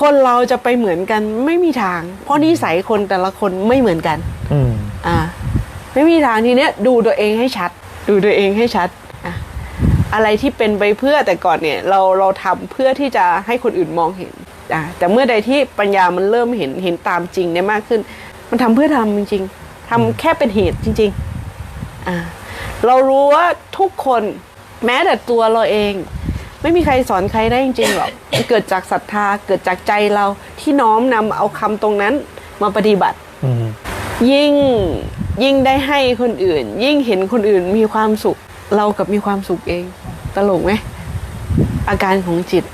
คนเราจะไปเหมือนกันไม่มีทาง เพราะนิสัยคนแต่ละคนไม่เหมือนกันอืมอ่า ไม่มีทางทีเนี้ยดูตัวเองให้ชัด ดูตัวเองให้ชัดอะอะไรที่เป็นไปเพื่อแต่ก่อนเนี่ย เราเราทำเพื่อที่จะให้คนอื่นมองเห็นอะแต่เมื่อใดที่ปัญญามันเริ่มเห็นเห็นตามจริงเนี่ยมากขึ้น มันทำเพื่อทำจริง ๆทำแค่เป็นเหตุจริง ๆ อ่า เรารู้ว่าทุกคนแม้แต่ตัวเราเอง ไม่มีใครสอนใครได้จริงๆหรอกมันเกิดจากศรัทธาเกิดจากใจเราที่น้อมนำเอาคำตรงนั้นมาปฏิบัติอืมยิ่งยิ่งได้ให้คนอื่น ยิ่งเห็นคนอื่นมีความสุข เรากับมีความสุขเอง ตลกไหมอาการของจิต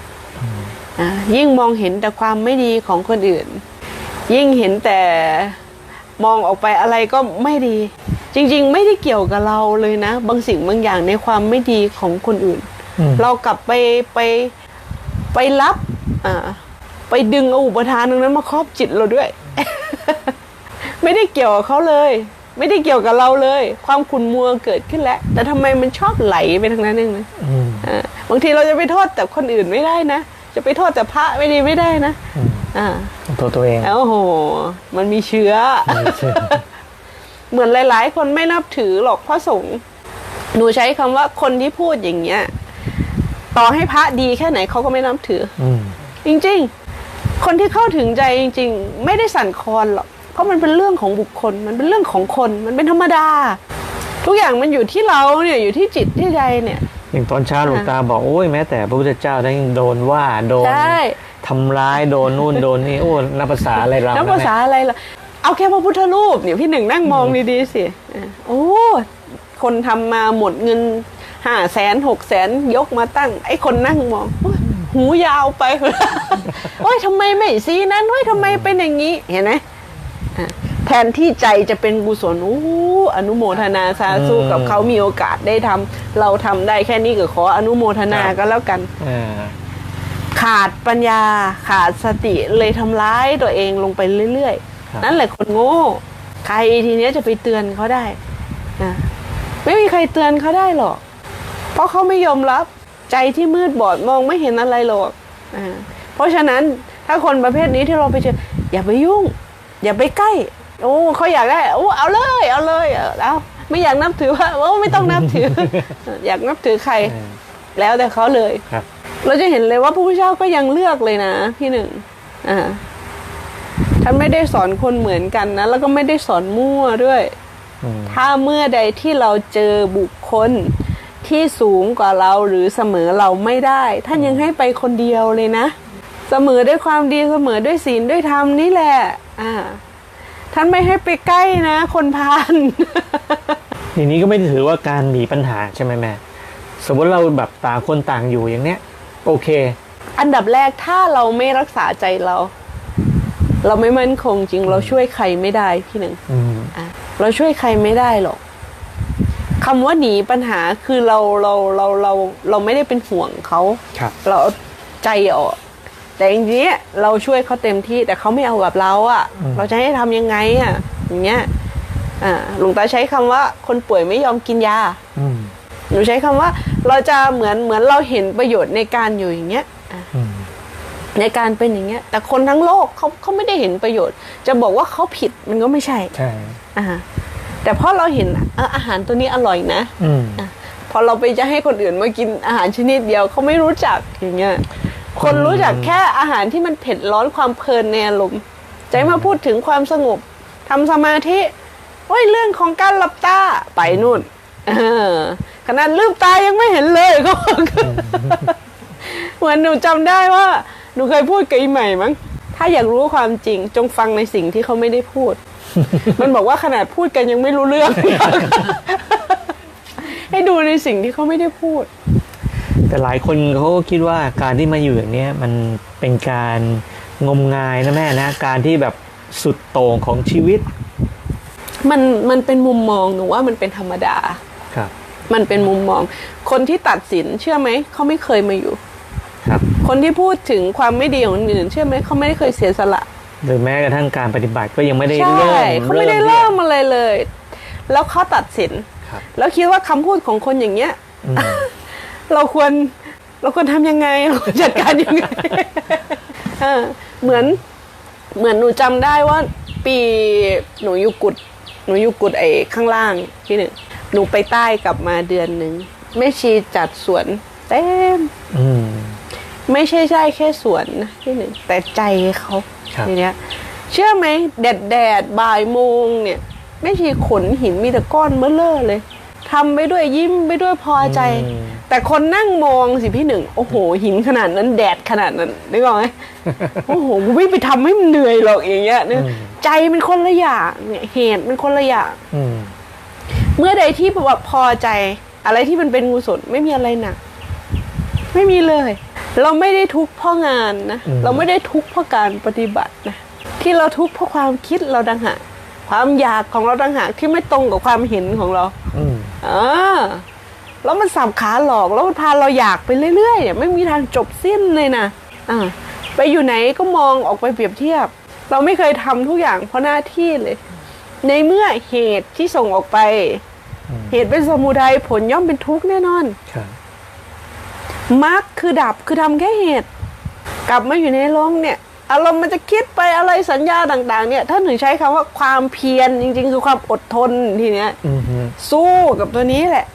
อะยิ่งมองเห็นแต่ความไม่ดีของคนอื่น ยิ่งเห็นแต่มองออกไปอะไรก็ไม่ดี จริง ๆ ไม่ได้เกี่ยวกับเราเลยนะ บางสิ่งบางอย่างในความไม่ดีของคนอื่นอืม เรากลับไปไปไปรับอ่าไปดึงเอาอุปทานตรงนั้นมาครอบจิตเราด้วย ไม่ได้เกี่ยวกับเขาเลย ไม่ได้เกี่ยวกับเราเลย ความขุ่นมัวเกิดขึ้นแล้ว แต่ทำไมมันชอบไหลไปทางนั้นเองนะอืมอ่าบางทีเราจะไปโทษแต่คนอื่นไม่ได้นะจะไปโทษแต่พระไม่ดีไม่ได้นะอืมอ่าตัวตัวเองแล้วโอ้โห มันมีเชื้อไม่ใช่เหมือนหลาย ๆ คนไม่นับถือหรอกพระสงฆ์หนูใช้คำว่าคนที่พูดอย่างเงี้ย ต่อให้พระดีแค่ไหนเขาก็ไม่นับถืออืมจริง ๆ คนที่เข้าถึงใจจริง ๆ ไม่ได้สั่นคลอนหรอกเพราะมันเป็นเรื่องของบุคคล มันเป็นเรื่องของคน มันเป็นธรรมดา ทุกอย่างมันอยู่ที่เราเนี่ยอยู่ที่จิตที่ใจเนี่ย อย่างตอนเช้าหลวงตาบอกโอ้ยแม้แต่พระพุทธเจ้าได้ยังโดนว่าโดนใช่ทำร้ายโดนนู่นโดนนี่โอ้นับภาษาอะไรเรานับภาษาอะไรล่ะเอาแค่พระพุทธรูปเนี่ยพี่หนึ่งนั่งมองดีๆสิอะโอ้คนทำมาหมดเงิน ห้าแสนหกแสนยกมาตั้ง ไอ้คนนั่งมองโอ๊ยหูยาวไปโอ้ยทำไมไม่สีนั้นโอ้ยทำไมเป็นอย่างนี้ เห็นไหมอะแทนที่ใจจะเป็นกุศลอู้อนุโมทนาสาธุกับเขามีโอกาสได้ทำเราทำได้แค่นี้ก็ขออนุโมทนาก็แล้วกันอ่าขาดปัญญาขาดสติเลยทำร้ายตัวเองลงไปเรื่อยครับๆนั่นแหละคนโง่ ใครทีเนี้ยจะไปเตือนเขาได้นะไม่มีใครเตือนเขาได้หรอก เพราะเขาไม่ยอมรับใจที่มืดบอดมองไม่เห็นอะไรหรอกอ่าเพราะฉะนั้นถ้าคนประเภทนี้ที่เราไปเจออย่าไปยุ่ง อย่าไปใกล้โอ้เขาอยากได้โอ้เอาเลยเอาเลยเอาเอาไม่อยากนับถือว่าโอ้ไม่ต้องนับถือ อยากนับถือใครเออแล้วแต่เขาเลยครับเราจะเห็นเลยว่าพระพุทธเจ้าก็ยังเลือกเลยนะ พี่หนึ่งอ่าท่านไม่ได้สอนคนเหมือนกันนะ แล้วก็ไม่ได้สอนมั่วด้วยอืมถ้าเมื่อใดที่เราเจอบุคคล ที่สูงกว่าเราหรือเสมอเราไม่ได้ ท่านยังให้ไปคนเดียวเลยนะ เสมอด้วยความดีเสมอด้วยศีลด้วยธรรมนี่แหละอ่าท่านไม่ให้ไปใกล้นะ คนพาลอย่างนี้ก็ไม่ได้ถือว่าการหนีปัญหาใช่ไหมแม่สมมติเราแบบต่างคนต่างอยู่อย่างเนี้ย โอเค อันดับแรกถ้าเราไม่รักษาใจเรา เราไม่มั่นคงจริง เราช่วยใครไม่ได้พี่หนึ่งอืมอะเราช่วยใครไม่ได้หรอก คำว่าหนีปัญหาคือเราเราเราเราเราไม่ได้เป็นห่วงเขาครับเราเอาใจออกแต่จริงๆเราช่วยเขาเต็มที่แต่เขาไม่เอากับเราอะ่ะอืมเราจะให้ทำยังไงอะ่ะ อย่างเงี้ยอ่าหลวงตาใช้คำว่าคนป่วยไม่ยอมกินยาอืมหนูใช้คำว่า เราจะเหมือนเหมือนเราเห็นประโยชน์ในการอยู่อย่างเงี้ยอะอืมในการเป็นอย่างเงี้ย แต่คนทั้งโลกเขาเขาไม่ได้เห็นประโยชน์ จะบอกว่าเขาผิดมันก็ไม่ใช่ใช่อ่า แต่เพราะเราเห็นเอ่ออาหารตัวนี้อร่อยนะอืมอะพอเราไปจะให้คนอื่นมากินอาหารชนิดเดียวเขาไม่รู้จักอย่างเงี้ยคนรู้จักแค่อาหารที่มันเผ็ดร้อนความเพลินในอารมณ์ใจมาพูดถึงความสงบทำสมาธิโอ้ยเรื่องของการหลับตาไปนู่นเออขนาดลืมตายังไม่เห็นเลยก็เหมือนหนูจำได้ว่าหนูเคยพูดกับอีใหม่มั้งถ้าอยากรู้ความจริงจงฟังในสิ่งที่เขาไม่ได้พูด มันบอกว่าขนาดพูดกันยังไม่รู้เรื่อง ให้ดูในสิ่งที่เขาไม่ได้พูด แต่หลายคนเขาก็คิดว่าการที่มาอยู่อย่างเนี้ยมันเป็นการงมงายนะแม่นะ การที่แบบสุดโต่งของชีวิต มันมันเป็นมุมมองหนูว่ามันเป็นธรรมดาครับ มันเป็นมุมมอง คนที่ตัดสินเชื่อไหมเขาไม่เคยมาอยู่ ครับ คนที่พูดถึงความไม่ดีของคนอื่น เชื่อไหมเขาไม่ได้เคยเสียสละ หรือแม้กระทั่งการปฏิบัติก็ยังไม่ได้ใช่เริ่มเขาไม่ได้เริ่มอะไรเลย แล้วเขาตัดสินครับแล้วคิดว่าคำพูดของคนอย่างเงี้ยอืมเราควรเราควรทำยังไงเราควรจัดการยังไงแเออเหมือนเหมือนหนูจำได้ว่า ปีหนูอยู่กุดหนูอยู่กุดไอ้ข้างล่างที่หนึ่งหนูไปใต้กลับมาเดือนหนึ่งแม่ชีจัดสวนเต็มอืม ไม่ใช่ใช่แค่สวนนะที่หนึ่งแต่ใจเขาครับทีเนี้ยเชื่อไหมแดดแดดบ่ายโมงเนี่ยแม่ชีขนหินมีแต่ก้อนเบ้อเลอเลยทำไปด้วยยิ้มไปด้วยพอใจอืมแต่คนนั่งมองสิพี่หนึ่ง โอ้โห หินขนาดนั้นแดดขนาดนั้นนึกออกไหมโอ้โหกูไม่ไปทำให้มันเหนื่อยหรอกอย่างเงี้ยเนี่ยอืมใจมันคนละอย่างเนี่ยเหตุมันคนละอย่างอืมเมื่อใดที่แบบว่าพอใจ อะไรที่มันเป็นงูสดไม่มีอะไรหนักไม่มีเลย เราไม่ได้ทุกข์เพราะงานนะอืมเราไม่ได้ทุกข์เพราะการปฏิบัตินะที่เราทุกข์เพราะความคิดเราดังหากความอยากของเราดังหากที่ไม่ตรงกับความเห็นของเราอืมอ่าแล้วมันสับขาหลอกแล้วมันพาเราอยากไปเรื่อยๆเนี่ยไม่มีทางจบสิ้นเลยนะอ่าไปอยู่ไหนก็มองออกไปเปรียบเทียบ เราไม่เคยทำทุกอย่างเพราะหน้าที่เลย ในเมื่อเหตุที่ส่งออกไป เหตุเป็นสมุทัยผลย่อมเป็นทุกข์แน่นอนครับ มรรคคือดับคือทำแค่เหตุ กลับมาอยู่ในโลงเนี่ยอารมณ์มันจะคิดไปอะไรสัญญาต่าง ๆ เนี่ยถ้าหนึ่งใช้คำว่าความเพียรจริง ๆ คือความอดทนทีเนี้ยอืมฮึสู้กับตัวนี้แหละ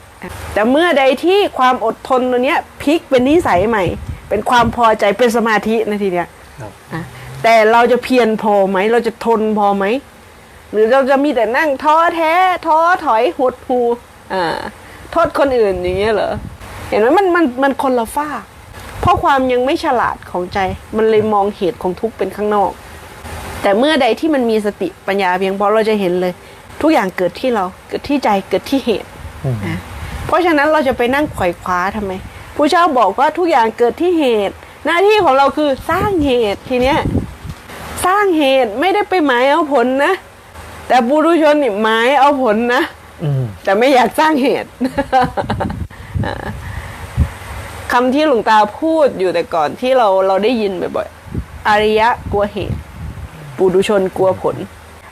แต่เมื่อใดที่ความอดทนตัวเนี้ยพลิกเป็นนิสัยใหม่ เป็นความพอใจเป็นสมาธินะทีเนี้ยครับอะแต่เราจะเพียรพอไหม เราจะทนพอไหม หรือเราจะมีแต่นั่งท้อแท้ท้อถอยหดหูอ่าโทษคนอื่นอย่างเงี้ยเหรอ เห็นไหมมันมันมันคนละฝ้ากเพราะความยังไม่ฉลาดของใจ มันเลยมองเหตุของทุกข์เป็นข้างนอก แต่เมื่อใดที่มันมีสติปัญญาเพียงพอเราจะเห็นเลย ทุกอย่างเกิดที่เราเกิดที่ใจเกิดที่เหตุอืมนะเพราะฉะนั้นเราจะไปนั่งไขว่คว้าทำไมผู้เจ้าบอกว่าทุกอย่างเกิดที่เหตุ หน้าที่ของเราคือสร้างเหตุทีเนี้ยสร้างเหตุไม่ได้ไปหมายเอาผลนะ แต่บุรุชนนี่หมายเอาผลนะอืมแต่ไม่อยากสร้างเหตุอ่า คำที่หลวงตาพูดอยู่แต่ก่อนที่เราเราได้ยินบ่อยๆอริยะกลัวเหตุ ปุถุชนกลัวผล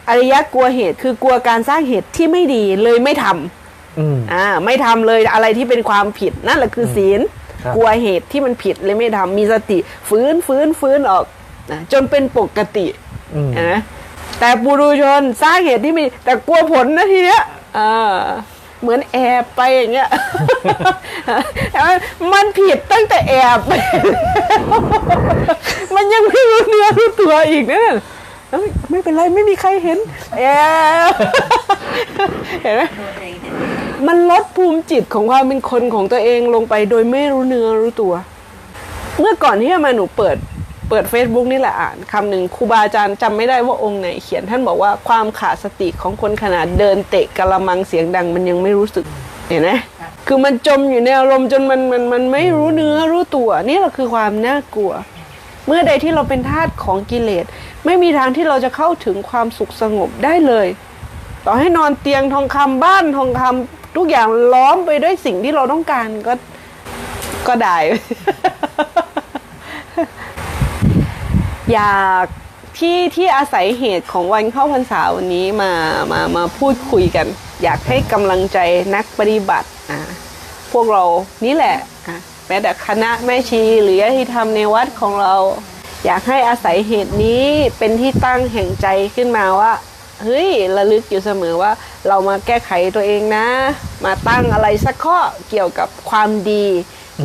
อริยะกลัวเหตุคือกลัวการสร้างเหตุที่ไม่ดีเลยไม่ทำอืมอ่าไม่ทำเลยอะไรที่เป็นความผิดนั่นแหละคือศีลครับกลัวเหตุที่มันผิดเลยไม่ทำมีสติฟื้นฟื้นฟื้นออกนะจนเป็นปกติอืมนะแต่ปุถุชนสร้างเหตุที่ไม่แต่กลัวผลนะทีเนี้ยอ่า เหมือนแอบไปอย่างเงี้ยมันผิดตั้งแต่แอบไปมันยังไม่รู้เนื้อรู้ตัวอีกนะเอ้ยไม่เป็นไรไม่มีใครเห็นแอบเห็นไหมมันลดภูมิจิตของความเป็นคนของตัวเองลงไปโดยไม่รู้เนื้อรู้ตัว เมื่อก่อนที่มาหนูเปิด เปิด Facebook นี่แหละอ่านคำหนึ่งครูบาอาจารย์จำไม่ได้ว่าองค์ไหนเขียน ท่านบอกว่าความขาดสติของคนขนาดเดินเตะกะละมังเสียงดังมันยังไม่รู้สึกเห็นไหมคือมันจมอยู่ในอารมณ์จนมันมันมันไม่รู้เนื้อรู้ตัวนี่แหละคือความน่ากลัว เมื่อใดที่เราเป็นทาสของกิเลส ไม่มีทางที่เราจะเข้าถึงความสุขสงบได้เลย ต่อให้นอนเตียงทองคำบ้านทองคำทุกอย่างล้อมไปด้วยสิ่งที่เราต้องการก็ก็ได้ อยากที่ที่อาศัยเหตุของวันเข้าพรรษาวันนี้มามามาพูดคุยกัน อยากให้กำลังใจนักปฏิบัติอ่าพวกเรานี่แหละอะแม้แต่คณะแม่ชีหรือญาติธรรมในวัดของเรา อยากให้อาศัยเหตุนี้เป็นที่ตั้งแห่งใจขึ้นมาว่าเฮ้ยระลึกอยู่เสมอว่าเรามาแก้ไขตัวเองนะ มาตั้งอะไรสักข้อเกี่ยวกับความดี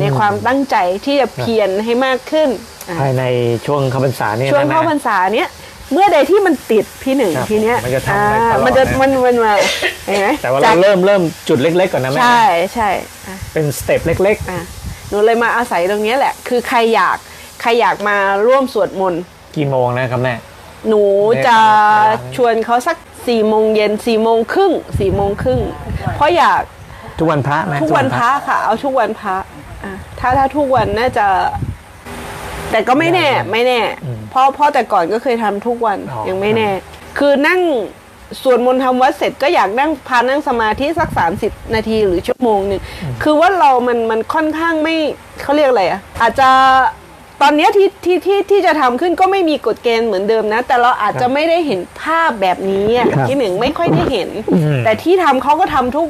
ในความตั้งใจที่จะเพียรให้มากขึ้นอะภายในช่วงเข้าพรรษาเนี่ยช่วงนะเข้าพรรษาเนี้ยเมื่อใดที่มันติดพี่หนึ่งครับทีเนี้ยมันจะทำอ่าไปตลอดมันจะนะมันมันมาเห็นไหมแต่ว่าจเรากเริ่มเริ่มจุดเล็ก ๆก่อนนะแม่ใช่ใช่อะเป็นสเต็ปเล็กอะหนูเลยมาอาศัยตรงเนี้ยแหละ คือใครอยากใครอยากมาร่วมสวดมนต์ๆกี่โมงนะครับแม่หนูจะเวลาชวนเขาสักสี่โมงเย็นสี่โมงครึ่งสี่โมงครึ่งเพราะอยากทุกวันพระไหมทุกวันพระค่ะ เอาทุกวันพระอะ ถ้าถ้าทุกวันน่าจะ แต่ก็ไม่แน่ ไม่แน่ เพราะเพราะแต่ก่อนก็เคยทำทุกวันอ๋อยังไม่แน่ คือนั่งสวดมนต์ทำวัดเสร็จก็อยากนั่งพานั่งสมาธิสักสามสิบนาทีหรือชั่วโมงหนึ่งคือว่าเรามันมันค่อนข้างไม่เขาเรียกอะไรอะอาจจะตอนเนี้ยที่ที่ที่ที่จะทำขึ้นก็ไม่มีกฎเกณฑ์เหมือนเดิมนะ แต่เราอาจจะไม่ได้เห็นภาพแบบนี้อะครับที่หนึ่งไม่ค่อยได้เห็นอืมแต่ที่ทำเขาก็ทำทุก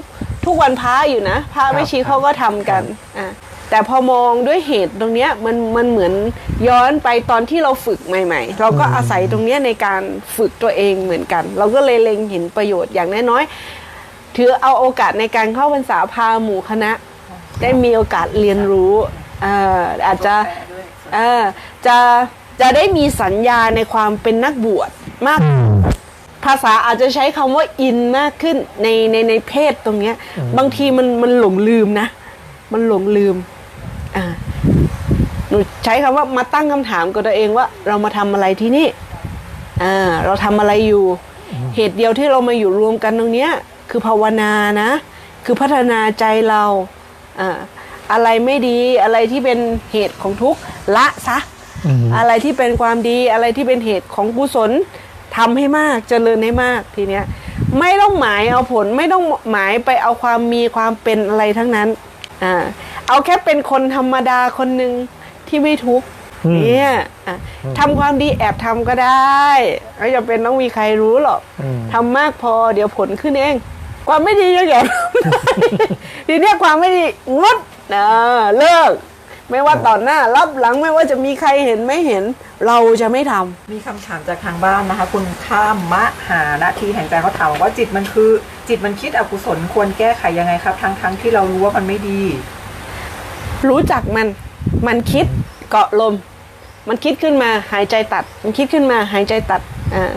ทุกวันพระอยู่นะพระครับไม่ชีเขาก็ทำกันอะ แต่พอมองด้วยเหตุตรงเนี้ยมันมันเหมือนย้อนไปตอนที่เราฝึกใหม่ ๆ เราก็อาศัยตรงเนี้ยในการฝึกตัวเองเหมือนกัน เราก็เลยเล็งเห็นประโยชน์อย่างน้อยๆถือเอาโอกาสในการเข้าพรรษาพาหมู่คณะ ได้มีโอกาสเรียนรู้เอ่ออาจจะเอ่อจะจะได้มีสัญญาในความเป็นนักบวชมากภาษาอาจจะใช้คำว่าอินมากขึ้นในในในเพศตรงเนี้ย บางทีมันมันหลงลืมนะ มันหลงลืมอ่า หนูใช้คำว่ามาตั้งคำถามกับตัวเองว่า เรามาทำอะไรที่นี่อ่าเราทำอะไรอยู่ เหตุเดียวที่เรามาอยู่รวมกันตรงเนี้ย คือภาวนานะ คือพัฒนาใจเราอ่าอะไรไม่ดีอะไรที่เป็นเหตุของทุกข์ละซะอืมอะไรที่เป็นความดีอะไรที่เป็นเหตุของกุศลทำให้มากเจริญให้มากทีเนี้ย ไม่ต้องหมายเอาผลไม่ต้องหมายไปเอาความมีความเป็นอะไรทั้งนั้น อ่าเอาแค่เป็นคนธรรมดาคนหนึ่งที่ไม่ทุกข์อืมเนี่ยอะทำความดีแอบทำก็ได้ไม่จำเป็นต้องมีใครรู้หรอกอืมทำมากพอเดี๋ยวผลขึ้นเอง ความไม่ดีจะแก่ทีเนี้ยความไม่ดีงดนะเลิก ไม่ว่าต่อหน้ารับหลังไม่ว่าจะมีใครเห็นไม่เห็น เราจะไม่ทำมีคำถามจากทางบ้านนะคะ คุณข้ามมะหานาทีแห่งใจเขาถามว่าจิตมันคือ จิตมันคิดอกุศลควรแก้ไขยังไงครับทั้งทั้งที่เรารู้ว่ามันไม่ดี รู้จักมันมันคิดเกาะลม มันคิดขึ้นมาหายใจตัด มันคิดขึ้นมาหายใจตัดอ่า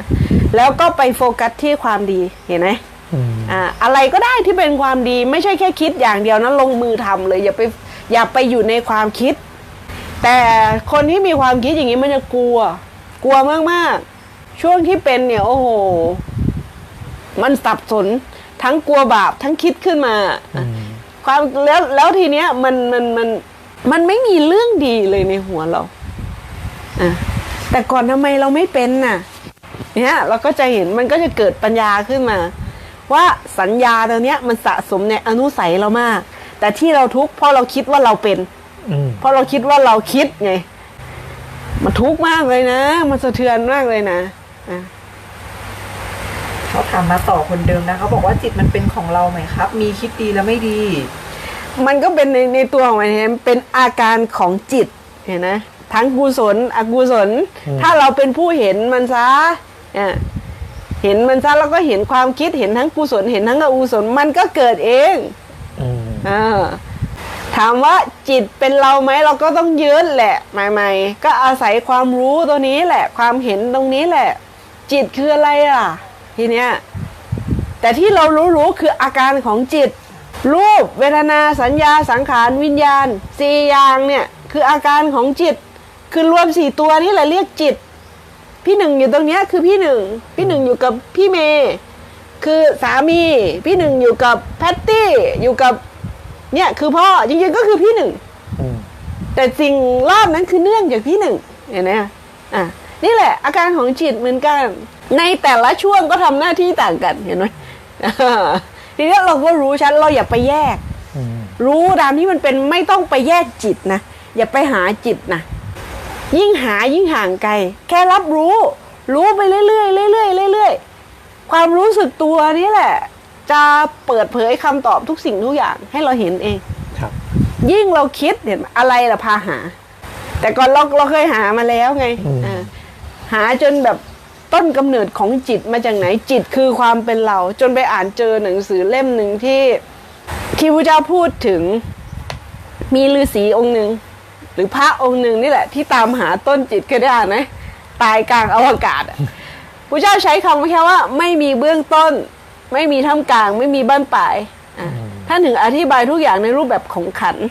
แล้วก็ไปโฟกัสที่ความดีเห็นไหมอืมอ่าอะไรก็ได้ที่เป็นความดีไม่ใช่แค่คิดอย่างเดียวนะลงมือทำเลยอย่าไป อย่าไปอยู่ในความคิด แต่คนที่มีความคิดอย่างนี้มันจะกลัว กลัวมากๆ ช่วงที่เป็นเนี่ยโอ้โห มันสับสนทั้งกลัวบาปทั้งคิดขึ้นมา ความแล้วแล้วทีเนี้ยมันมันมันมันไม่มีเรื่องดีเลยในหัวเราอะแต่ก่อนทำไมเราไม่เป็นน่ะ เนี่ยเราก็จะเห็นมันก็จะเกิดปัญญาขึ้นมา ว่าสัญญาตัวเนี้ยมันสะสมในอนุสัยเรามาก แต่ที่เราทุกข์เพราะเราคิดว่าเราเป็นอืมเพราะเราคิดว่าเราคิดไงมันทุกข์มากเลยนะ มันสะเทือนมากเลยนะอะเขาถามมาต่อคนเดิมนะเขาบอกว่าจิตมันเป็นของเราไหมครับ มีคิดดีแล้วไม่ดี มันก็เป็นในในตัวของมันเองเป็นอาการของจิตเห็นไหมทั้งกุศลอกุศล ถ้าเราเป็นผู้เห็นมันซะเนี่ยเห็นมันซะแล้วก็เห็นความคิดเห็นทั้งกุศลเห็นทั้งอกุศลมันก็เกิดเอง ออาถามว่าจิตเป็นเราไหมเราก็ต้องยืดแหละใหม่ๆก็อาศัยความรู้ตัวนี้แหละ ความเห็นตรงนี้แหละ จิตคืออะไรอะ ทีเนี้ยแต่ที่เรารู้ๆคืออาการของจิต รูปเวทนาสัญญาสังขารวิญญาณสี่อย่างเนี่ยคืออาการของจิต คือรวมสี่ตัวนี่แหละเรียกจิต พี่หนึ่งอยู่ตรงเนี้ยคือพี่หนึ่งพี่หนึ่งอยู่กับพี่เมย์คือสามี พี่หนึ่งอยู่กับแพตตี้อยู่กับ เนี่ยคือพ่อจริงๆก็คือพี่หนึ่งอืมแต่สิ่งรอบนั้นคือเนื่องจากพี่หนึ่งเห็นไหมอะนี่แหละ อาการของจิตเหมือนกัน ในแต่ละช่วงก็ทำหน้าที่ต่างกันเห็นไหมอ่าทีนี้เราก็รู้ชัดเราอย่าไปแยกอืมรู้ตามที่มันเป็นไม่ต้องไปแยกจิตนะอย่าไปหาจิตนะยิ่งหายิ่งห่างไกล แค่รับรู้ รู้ไปเรื่อยๆเรื่อยๆเรื่อยๆความรู้สึกตัวนี่แหละ จะเปิดเผยคำตอบทุกสิ่งทุกอย่างให้เราเห็นเอง ครับ ยิ่งเราคิดเห็นไหมอะไรล่ะพาหา แต่ก่อนเราเราเคยหามาแล้วไงอืมอ่าหาจนแบบต้นกำเนิดของจิตมาจากไหนจิตคือความเป็นเรา จนไปอ่านเจอหนังสือเล่มหนึ่งที่ที่พระเจ้าพูดถึงมีฤาษีองค์หนึ่งหรือพระองค์หนึ่งนี่แหละ ที่ตามหาต้นจิตเคยได้อ่านไหมตายกลางอวกาศอะพระเจ้าใช้คำแค่ว่า ไม่มีเบื้องต้น ไม่มีท่ามกลาง ไม่มีบ้านปลายอะท่านถึงอธิบายทุกอย่างในรูปแบบของขันธ์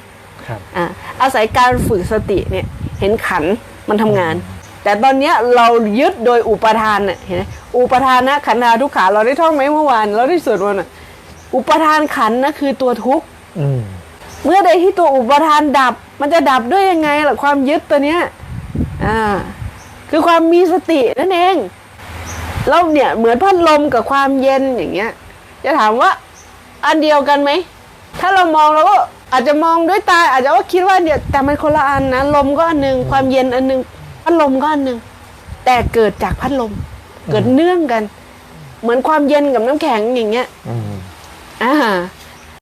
ครับอะอาศัยการฝึกสติเนี่ยเห็นขันธ์มันทำงาน แต่ตอนเนี้ยเรายึดโดยอุปทานเนี่ยเห็นไหมอุปทานนะขันธาทุกขาเราได้ท่องไหมเมื่อวานเราได้สวดมนต์อะอุปทานขันธ์นะคือตัวทุกข์อืมเมื่อใดที่ตัวอุปทานดับ มันจะดับด้วยยังไงล่ะความยึดตัวเนี้ยอ่าคือความมีสตินั่นเอง แล้วเนี่ยเหมือนพัดลมกับความเย็นอย่างเงี้ย จะถามว่าอันเดียวกันไหม ถ้าเรามองเราก็อาจจะมองด้วยตา อาจจะว่าคิดว่าเดียวแต่มันคนละอันนะลมก็อันหนึ่งความเย็นอันหนึ่งพัดลมก็อันหนึ่งแต่เกิดจากพัดลม เกิดเนื่องกัน เหมือนความเย็นกับน้ำแข็งอย่างเงี้ยอืมอ่า